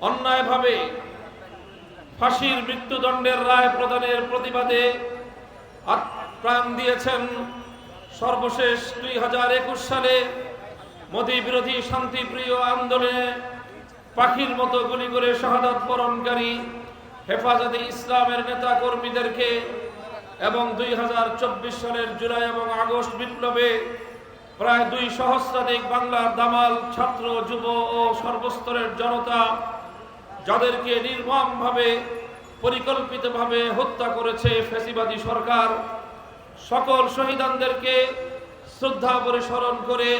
অন্যায়ভাবে ফাঁসির মৃত্যুদণ্ডের রায় প্রদানের প্রতিবাদে প্রাণ দিয়েছেন সর্বশেষ দুই হাজার একুশ সালে মোদী বিরোধী শান্তিপ্রিয় আন্দোলনে পাখির মতো গুলি করে শাহাদাত বরণকারী হেফাজতে ইসলামের নেতা কর্মীদেরকে এবং দুই হাজার চব্বিশ সালের জুলাই এবং আগস্ট বিপ্লবে প্রায় দুই সহস্রাধিক বাংলার দামাল ছাত্র, যুব ও সর্বস্তরের জনতা যাদেরকে নির্মমভাবে, পরিকল্পিতভাবে হত্যা করেছে ফ্যাসিবাদী সরকার, সকল শহীদানদেরকে শ্রদ্ধা করে স্মরণ করে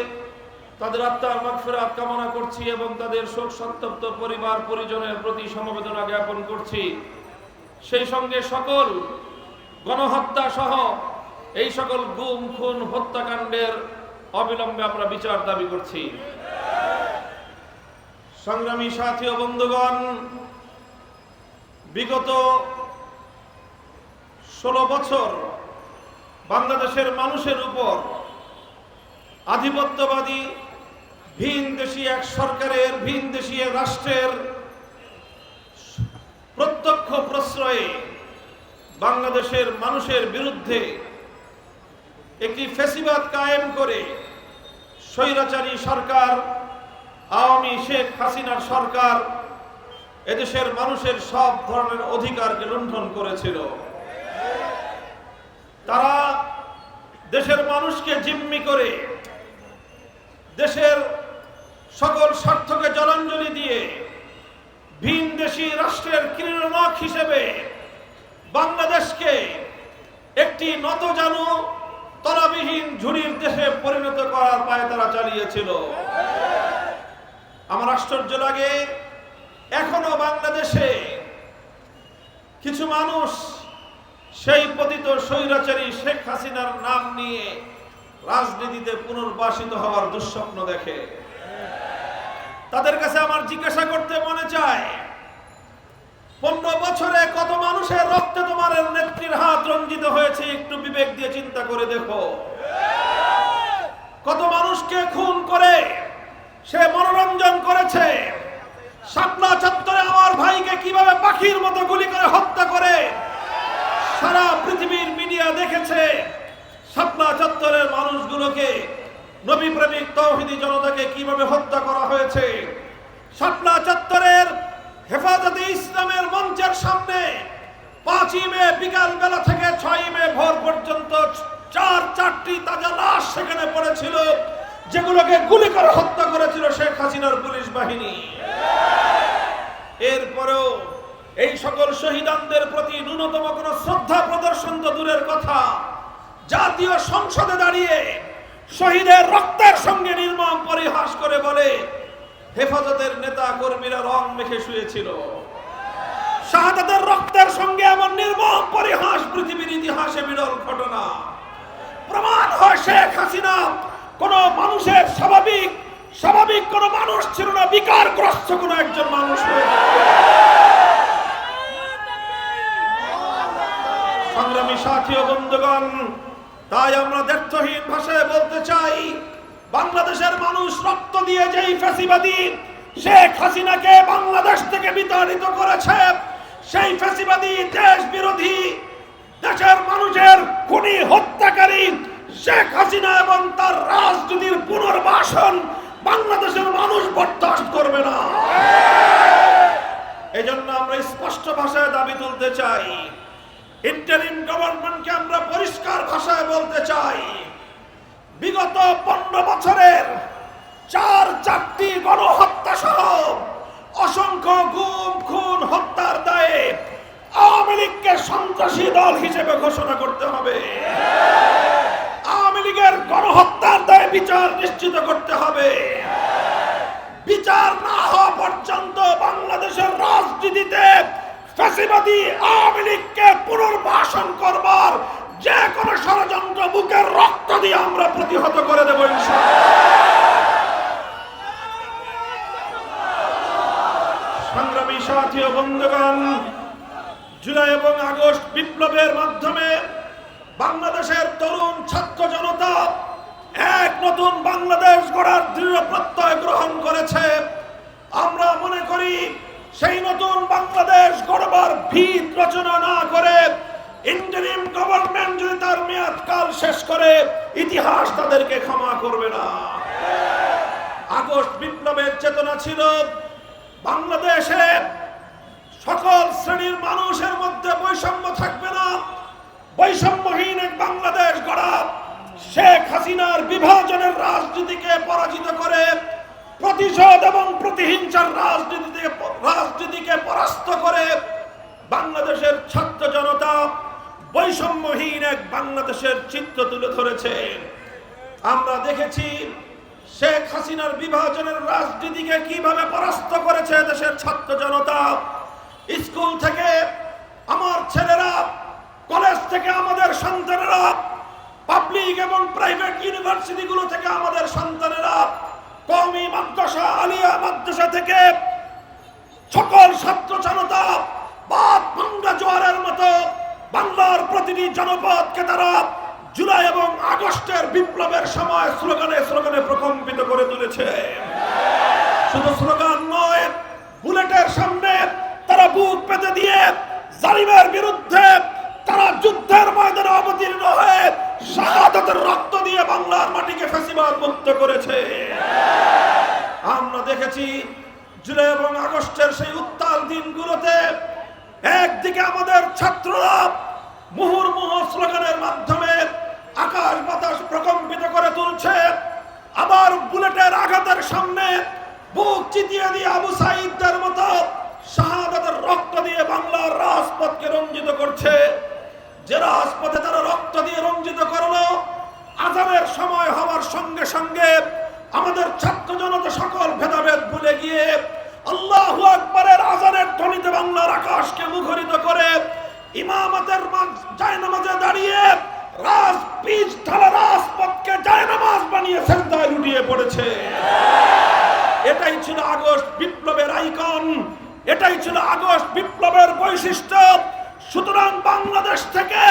তাদের আত্মার মাগফিরাত কামনা করছি এবং তাদের শোক সন্তপ্ত পরিবার পরিজনের প্রতি সমবেদনা জ্ঞাপন করছি। সেই সঙ্গে সকল গণহত্যা সহ এই সকল গুম, খুন, হত্যাকাণ্ডের অবিলম্বে আমরা বিচার দাবি করছি। সংগ্রামী সাথী ও বন্ধুগণ, বিগত ষোলো বছর বাংলাদেশের মানুষের উপর আধিপত্যবাদী, ভিন দেশি এক সরকারের, ভিন দেশি রাষ্ট্রের প্রত্যক্ষ প্রশ্রয়ে বাংলাদেশের মানুষের বিরুদ্ধে একটি ফেসিবাদ কায়েম করে স্বৈরাচারী সরকার আওয়ামী শেখ হাসিনার সরকার এদেশের মানুষের সব ধরনের অধিকারকে লুণ্ঠন করেছিল। তারা দেশের মানুষকে জিম্মি করে, দেশের সকল স্বার্থকে জলাঞ্জলি দিয়ে ভিন দেশি রাষ্ট্রের ক্রীড়নক হিসেবে বাংলাদেশকে একটি নতজানু তলাবিহীন ঝুড়ির দেশে পরিণত করার পায়ে তারা চালিয়েছিল। আমার আশ্চর্য লাগে, এখনও বাংলাদেশে কিছু মানুষ সেই পতিত স্বৈরাচারী শেখ হাসিনার নাম নিয়ে রাজনীতিতে পুনর্বাসিত হওয়ার দুঃস্বপ্ন দেখে। তাদের কাছে আমার জিজ্ঞাসা করতে মনে চায়, পনেরো বছরে কত মানুষের রক্তে তোমার নেত্রীর হাত রঞ্জিত হয়েছে একটু বিবেক দিয়ে চিন্তা করে দেখো। কত মানুষকে খুন করে কীভাবে পাখির মতো গুলি করে হত্যা করে? সারা পৃথিবীর মিডিয়া দেখেছে শাপলা চত্বরের মানুষগুলোকে। নবী প্রেমিক তৌহিদি জনতাকে কীভাবে হত্যা করা হয়েছে? শাপলা চত্বরের হেফাজতে ইসলামের মঞ্চের সামনে পাঁচই মে বিকাল বেলা থেকে ছয় মে ভোর পর্যন্ত চার, চারটি তাজা লাশ সেখানে পড়েছিল, যেগুলোকে গুলি করে হত্যা করেছিল শেখ হাসিনার পুলিশ বাহিনী। এরপরেও এই সকল শহীদানদের প্রতি ন্যূনতম কোনো শ্রদ্ধা প্রদর্শন তো দূরের কথা। জাতীয় সংসদে দাঁড়িয়ে শহীদের রক্তের সঙ্গে নির্মম পরিহাস করে বলে হেফাজতের নেতা কর্মীরা রং মেখে শুয়েছিল। শাহাদাতের রক্তের সঙ্গে এমন নির্মম পরিহাস পৃথিবীর ইতিহাসে বিরল ঘটনা। প্রমাণ হয় শেখ হাসিনা কোন মানুষের স্বাভাবিক স্বাভাবিক কোন মানুষ ছিল না, বিকারগ্রস্ত কোন একজন মানুষ সংগ্রামী সাথী বন্ধুগণ, তাই আমরা দ্ব্যর্থহীন ভাষায় বলতে চাই, বাংলাদেশের মানুষ রক্ত দিয়ে যেই ফ্যাসিবাদী শেখ হাসিনাকে বাংলাদেশ থেকে বিতাড়িত করেছে, সেই ফ্যাসিবাদী দেশ বিরোধী দেশের মানুষের খুনি হত্যাকারী শেখ হাসিনা এবং তার রাজনীতির পুনর্বাসন বাংলাদেশের মানুষ বরদাস্ত করবে না। এই জন্য আমরা স্পষ্ট ভাষায় দাবি তুলতে চাই। ইন্টারিম গভর্নমেন্টকে আমরা পরিষ্কার ভাষায় বলতে চাই। বিগত পনেরো বছরের চার চারটি গণহত্যা সহ অসংখ্য গুম, খুন, হত্যার দায়ে আওয়ামী লীগকে সন্ত্রাসী দল হিসেবে ঘোষণা করতে হবে। আওয়ামী লীগের গণহত্যার দায়ে বিচার নিশ্চিত করতে হবে বিচার না হওয়া পর্যন্ত বাংলাদেশের রাজনীতিতে ফ্যাসিবাদী আওয়ামী লীগকে পুনর্বাসন করবার যে কোনো ষড়যন্ত্র বুকের রক্ত দিয়ে আমরা প্রতিহত করে দেবো। সংগ্রামী সাথী বন্ধুগণ, জুলাই এবং আগস্ট বিপ্লবের মাধ্যমে বাংলাদেশের তরুণ ছাত্র জনতা এক নতুন বাংলাদেশ গড়ার দৃঢ় প্রত্যয় গ্রহণ করেছে। আমরা মনে করি সেই নতুন বাংলাদেশ গড়বার ভিত রচনা না করে ইন্টারিম গভর্নমেন্ট যদি তার মেয়াদ কাল শেষ করে, ইতিহাস তাদেরকে ক্ষমা করবে না। আগস্ট বিপ্লবের চেতনা ছিল বাংলাদেশে সকল শ্রেণির মানুষের মধ্যে বৈষম্য থাকবে না বৈষম্যহীন এক বাংলাদেশ গড়া শেখ হাসিনার বিভাজনের রাজনীতিকে পরাজিত করে, প্রতিশোধ এবং প্রতিহিংসার রাজনীতিতে, রাজনীতিকে পরাস্ত করে, বাংলাদেশের ছাত্র জনতা বৈষম্যহীন এক বাংলাদেশের চিত্র তুলে ধরেছে। আমরা দেখেছি শেখ হাসিনার বিভাজনের রাজনীতিকে কীভাবে পরাস্ত করেছে দেশের ছাত্র জনতা। স্কুল থেকে আমার ছেলেরা, কলেজ থেকে আমাদের সন্তানেরা পাবলিক এবং প্রাইভেট ইউনিভার্সিটিগুলো থেকে আমাদের সন্তানেরা কমি মাদ্রাসা, আলিয়া মাদ্রাসা থেকে সকল ছাত্র জনতা বাদ ভাঙ্গা জোয়ারের মতো বাংলার প্রতিটি জনপদকে তারা জুলাই এবং আগস্টের বিপ্লবের সময় স্লোগানে স্লোগানে প্রকম্পিত করে তুলেছে। শুধু স্লোগান নয় বুলেটের সামনে তারা বুক পেতে দিয়ে জালিমের বিরুদ্ধে তারা যুদ্ধের ময়দানে অবতীর্ণ হয়ে শাহাদাতের রক্ত দিয়ে বাংলার মাটিকে ফেসিবাদ মুক্ত করেছে দেখেছি জুলাই এবং আগস্টের সেই উত্তাল দিনগুলোতে একদিকে আমাদের ছাত্ররা মুহুর্মুহ স্লোগানের মাধ্যমে আকাশ বাতাস প্রকম্পিত করে তুলছে, আবার বুলেটের আঘাতের সামনে বুক চিতিয়ে দিয়ে আবু সাইদদের মতো শাহাদাতের রক্ত দিয়ে বাংলার রাজপথকে রঞ্জিত করছে। যে রাজপথে তারা রক্ত দিয়ে রঞ্জিত করল, আজানের সময় হওয়ার সঙ্গে সঙ্গে আমাদের ছাত্র জনতা সকল ভেদাভেদ গিয়ে আল্লাহু আকবরের আজানের ধ্বনিতে বাংলার আকাশকে মুখরিত করে ইমামতের জায়নামাজে দাঁড়িয়ে রাজ পিচ ঢালা রাজপথকে জায়নামাজ বানিয়ে সেন্দায় লুটিয়ে পড়েছে। এটাই ছিল আগস্ট বিপ্লবের আইকন, এটাই ছিল আগস্ট বিপ্লবের বৈশিষ্ট্য। সুতরাং বাংলাদেশ থেকে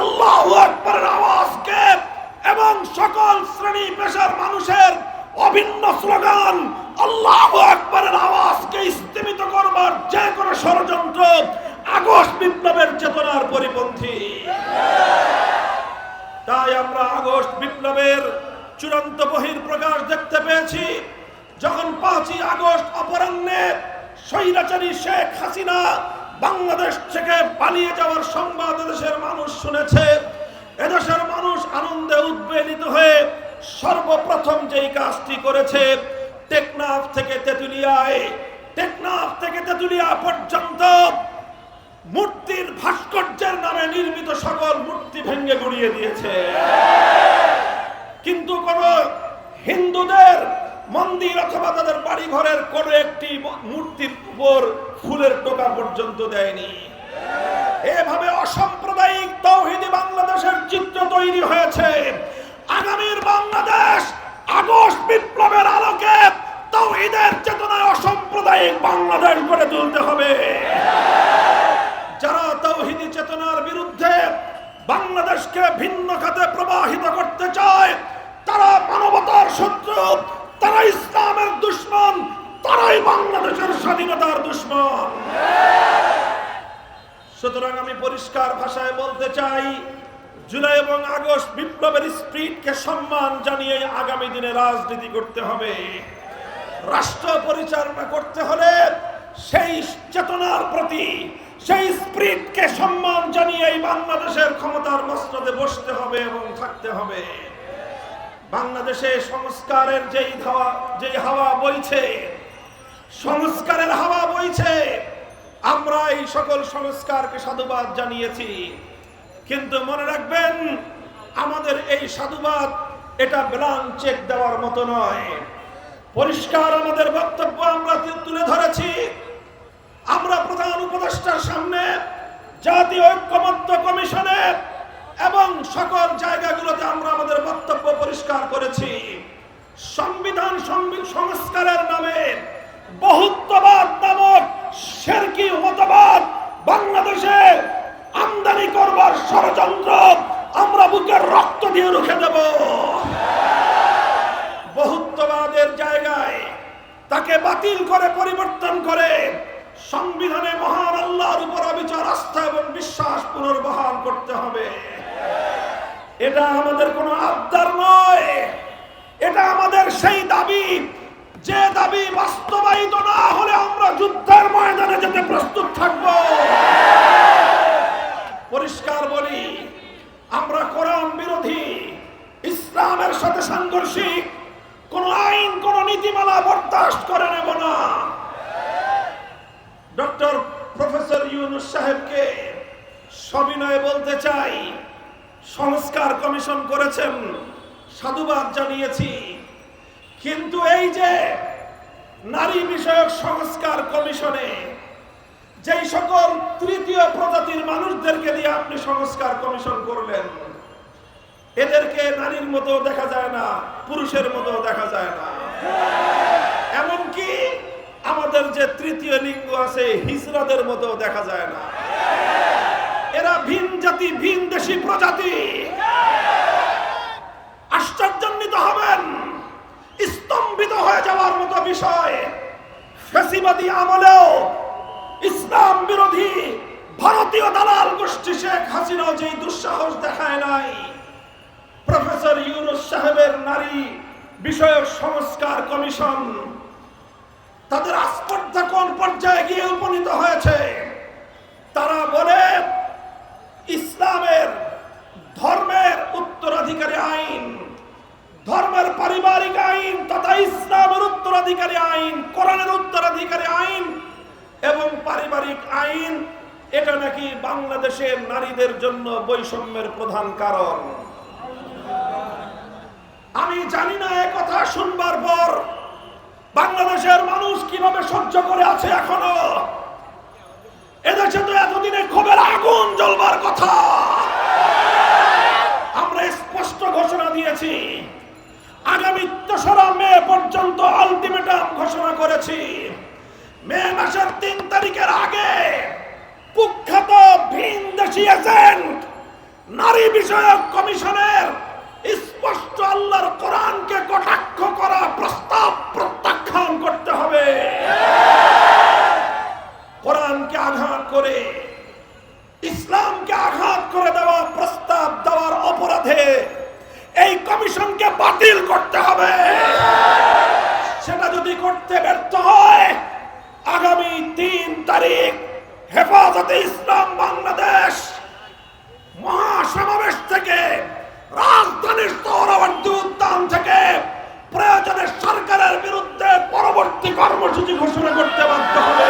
আল্লাহ আকবরের আওয়াজকে এবং সকল শ্রেণি পেশার মানুষের অভিন্ন স্লোগান আল্লাহ আকবরের আওয়াজকে স্তীমিত করবার যে কোনো ষড়যন্ত্র আগস্ট বিপ্লবের চেতনার পরিপন্থী। তাই আমরা আগস্ট বিপ্লবের চূড়ান্ত বহির প্রকাশ দেখতে পেয়েছি। যখন পাঁচই আগস্ট অপরাহ্নে স্বৈরাচারী শেখ হাসিনা বাংলাদেশ থেকে পালিয়ে যাওয়ার সংবাদ দেশের মানুষ শুনেছে, এদেশের মানুষ আনন্দে উদ্বেলিত হয়ে সর্বপ্রথম যেই কাজটি করেছে টেকনাফ থেকে তেতুলিয়ায়, টেকনাফ থেকে তেতুলিয়া পর্যন্ত মূর্তির ভাস্কর্যের নামে নির্মিত সকল মূর্তি ভেঙে গুড়িয়ে দিয়েছে। কিন্তু কোন হিন্দুদের মন্দির অথবা তাদের বাড়ি ঘরের কোন একটি মূর্তির উপর ফুলের টোকা পর্যন্ত দেয়নি। এভাবে অসাম্প্রদায়িক তৌহিদি বাংলাদেশের চিত্র তৈরি হয়েছে। আগামীর বাংলাদেশ আগস্ট বিপ্লবের আলোকে তৌহিদের চেতনায় অসাম্প্রদায়িক বাংলাদেশ গড়ে তুলতে হবে। যারা তৌহিদি চেতনার বিরুদ্ধে বাংলাদেশকে ভিন্ন খাতে প্রবাহিত করতে চায়, তারা মানবতার শত্রু, তারা ইসলামের দুশ্মন, তারাই বাংলাদেশের স্বাধীনতার দুশ্মন। সুতরাং আমি পরিষ্কার ভাষায় বলতে চাই জুলাই এবং আগস্ট বিপ্লবের স্প্রিটকে সম্মান জানিয়ে আগামী দিনে রাজনীতি করতে হবে। রাষ্ট্র পরিচালনা করতে হলে সেই চেতনার প্রতি, সেই স্প্রিটকে সম্মান জানিয়ে এই বাংলাদেশের ক্ষমতার মস্তদে বসতে হবে এবং থাকতে হবে। বাংলাদেশে সংস্কারের যেই ধাওয়া, যেই হাওয়া বইছে, সংস্কারের হাওয়া বইছে আমরা এই সকল সংস্কারকে সাধুবাদ জানিয়েছি। কিন্তু মনে রাখবেন, আমাদের এই সাধুবাদ এটা ব্লাঙ্ক চেক দেওয়ার মতো নয়। পরিষ্কার আমাদের বক্তব্য আমরা তুলে ধরেছি। আমরা প্রধান উপদেষ্টার সামনে, জাতীয় ঐক্যমত্য কমিশনে এবং সকল জায়গাগুলোতে আমরা আমাদের বক্তব্য পরিষ্কার করেছি। সংবিধান সংস্কারের নামে বহুত্ববাদ নামক শেরকি মতবাদ বাংলাদেশে আমদানি করবার ষড়যন্ত্র আমরা বুকের রক্ত দিয়ে রুখে দেব। বহুত্ববাদের জায়গায় তাকে বাতিল করে, পরিবর্তন করে সংবিধানে মহান আল্লাহর উপর অবিচার আস্থা এবং বিশ্বাস পুনর্বহাল করতে হবে। এটা আমাদের কোনো আবদার নয়। এটা আমাদের সেই দাবি। যে দাবি বাস্তবায়িত না হলে আমরা যুদ্ধের ময়দানে যেতে প্রস্তুত থাকব পরিষ্কার বলি আমরা কোরআন বিরোধী ইসলামের সাথে সাংঘর্ষিক কোন আইন কোন নীতিমালা বরদাস্ত করে নেব না। ডক্টর প্রফেসর ইউনুস সাহেবকে সবিনয়ে বলতে চাই, সংস্কার কমিশন করেছেন, সাধুবাদ জানিয়েছি। কিন্তু এই যে নারী বিষয়ক সংস্কার কমিশনে যেই সকল তৃতীয় প্রজাতির মানুষদেরকে দিয়ে আপনি সংস্কার কমিশন করলেন, এদেরকে নারীর মতো দেখা যায় না, পুরুষের মতো দেখা যায় না। এমনকি আমাদের যে তৃতীয় লিঙ্গ আছে, হিজরাদের মতো দেখা যায় না। এরা ভিন জাতি, ভিন দেশি প্রজাতি। আশ্চর্যান্বিত হবেন, স্তম্ভিত হয়ে যাওয়ার মতো বিষয়। আমলেও ইসলাম বিরোধী ভারতীয় দালাল গোষ্ঠী শেখ হাসিনাও যেই দুঃসাহস দেখায় নাই। প্রফেসর ইউনুস সাহেবের নারী বিষয়ক সংস্কার কমিশন তাদের আস্পর্ধা কোন পর্যায়ে গিয়ে উপনীত হয়েছে? তারা বলে, ইসলামের ধর্মের উত্তরাধিকারী আইন, ধর্মের পারিবারিক আইন তথা ইসলামের উত্তরাধিকারী আইন, কোরআনের উত্তরাধিকারী আইন এবং পারিবারিক আইন, এটা নাকি বাংলাদেশের নারীদের জন্য বৈষম্যের প্রধান কারণ। আমি জানি কথা শুনবার পর বাংলাদেশের মানুষ কীভাবে সহ্য করে আছে এখনও? এদেশে তো এতদিনে ক্ষোভের আগুন জ্বলবার কথা। আমরা স্পষ্ট ঘোষণা দিয়েছি, আগামী তেসরা মে পর্যন্ত আলটিমেটাম ঘোষণা করেছি। মে মাসের তিন তারিখের আগে কুখ্যাত ভিন দেশি এজেন্ট নারী বিষয়ক কমিশনের স্পষ্ট আল্লাহর কোরআনকে কটাক্ষ করা, প্রস্তাব প্রত্যাখ্যান করতে হবে। কোরআনকে আঘাত করে, ইসলামকে আঘাত করে দেওয়া, প্রস্তাব দেওয়ার অপরাধে এই কমিশনকে বাতিল করতে হবে। সেটা যদি করতে ব্যর্থ হয়, আগামী তিন তারিখ হেফাজতে ইসলাম বাংলাদেশ মহাসমাবেশ থেকে, রাজধানীর সৌরবর্তী উদ্যান থেকে প্রয়োজনে সরকারের বিরুদ্ধে পরবর্তী কর্মসূচি ঘোষণা করতে বাধ্য হবে।